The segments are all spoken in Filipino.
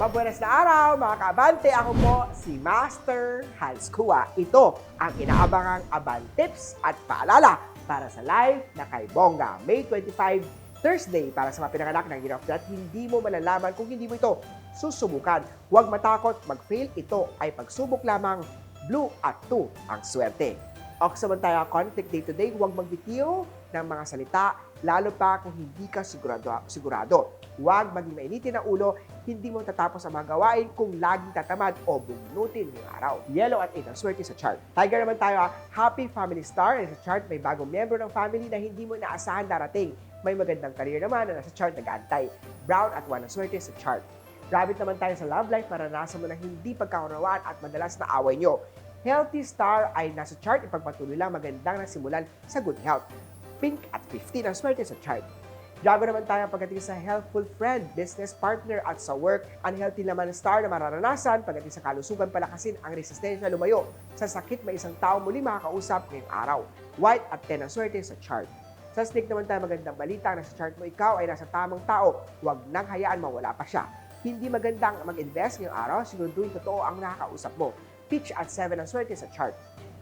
Mabuenas na araw mga kaabante! Ako po si Master Hans Kua. Ito ang inaabangang Aban Tips at paalala para sa live na kay Bongga. May 25, Thursday para sa mga pinanganak ng Year of That. Hindi mo malalaman kung hindi mo ito susubukan. Huwag matakot, mag-fail. Ito ay pagsubok lamang. Blue at 2 ang swerte. O saman tayo conflict day to day, huwag magbitiw ng mga salita, lalo pa kung hindi ka sigurado. sigurado. Huwag maging mainitin ang ulo, hindi mo tatapos ang mga gawain kung laging tatamad o bumunutin yung araw. Yellow at 8 ang swerte sa chart. Tiger naman tayo, ah. happy family star. And sa chart, may bagong member ng family na hindi mo inaasahan darating. May magandang career naman na nasa chart nag-aantay. Brown at 1 ang swerte sa chart. Rabbit naman tayo sa love life, maranasan mo na hindi pagkakunawaan at madalas na away nyo. Healthy star ay nasa chart, ipagpatuloy lang magandang nasimulan sa good health. Pink at 15 ang swerte sa chart. Dragon naman tayo pagdating sa helpful friend, business partner at sa work. Unhealthy naman ang star na mararanasan pagdating sa kalusugan palakasin ang resistensya lumayo. Sa sakit may isang tao muli makakausap ngayong araw. White at 10 ang swerte sa chart. Sa snake naman tayo magandang balita na sa chart mo ikaw ay nasa tamang tao. Huwag nang hayaan mawala pa siya. Hindi magandang mag-invest ngayong araw, siguraduhin totoo ang nakakausap mo. Pitch at 7 ang swerte sa chart.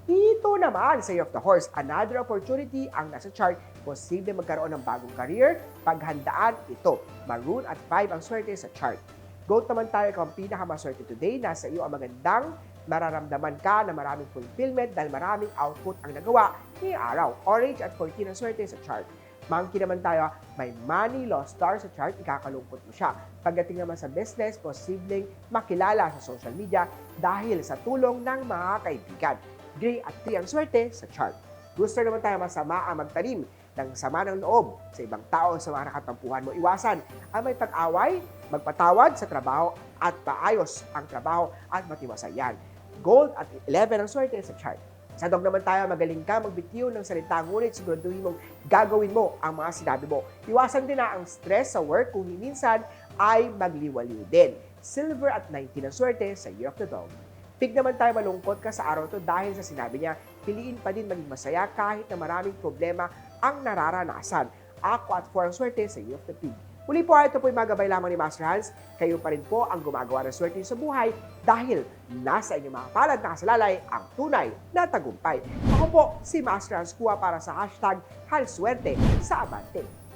Ito naman sa Year of the Horse, another opportunity ang nasa chart. Posible magkaroon ng bagong career, paghandaan ito. Maroon at 5 ang swerte sa chart. Goat naman tayo kung pinakamaswerte today. Nasa iyo ang magandang mararamdaman ka na maraming fulfillment dahil maraming output ang nagawa ngayong araw. Orange at 14 ang swerte sa chart. Monkey naman tayo, may money lost star sa chart, ikakalungkot mo siya. Pagdating naman sa business, posibleng makilala sa social media dahil sa tulong ng mga kaibigan. Gray at 3 ang swerte sa chart. Rooster naman tayo, masama ang magtanim ng sama ng loob sa ibang tao sa mga nakatampuhan mo. Iwasan ang may pag-away, magpatawad sa trabaho at paayos ang trabaho at matiwasayan. Gold at 11 ang swerte sa chart. Sa dog naman tayo, magaling ka magbitiw ng salita, ngunit siguraduhin mong gagawin mo ang mga sinabi mo. Iwasan din na ang stress sa work kung minsan ay magliwaliw din. Silver at 19 ang swerte sa Year of the Dog. Pig naman tayo malungkot ka sa araw to dahil sa sinabi niya, piliin pa din maging masaya kahit na maraming problema ang nararanasan. Ako at 4 ang swerte sa Year of the Pig. Muli po, ito po yung magabay lamang ni Master Hans. Kayo pa rin po ang gumagawa ng swerte sa buhay dahil nasa inyong mga palad na kasalalay ang tunay na tagumpay. Ako po, si Master Hans Kuha para sa hashtag Halswerte sa Abante.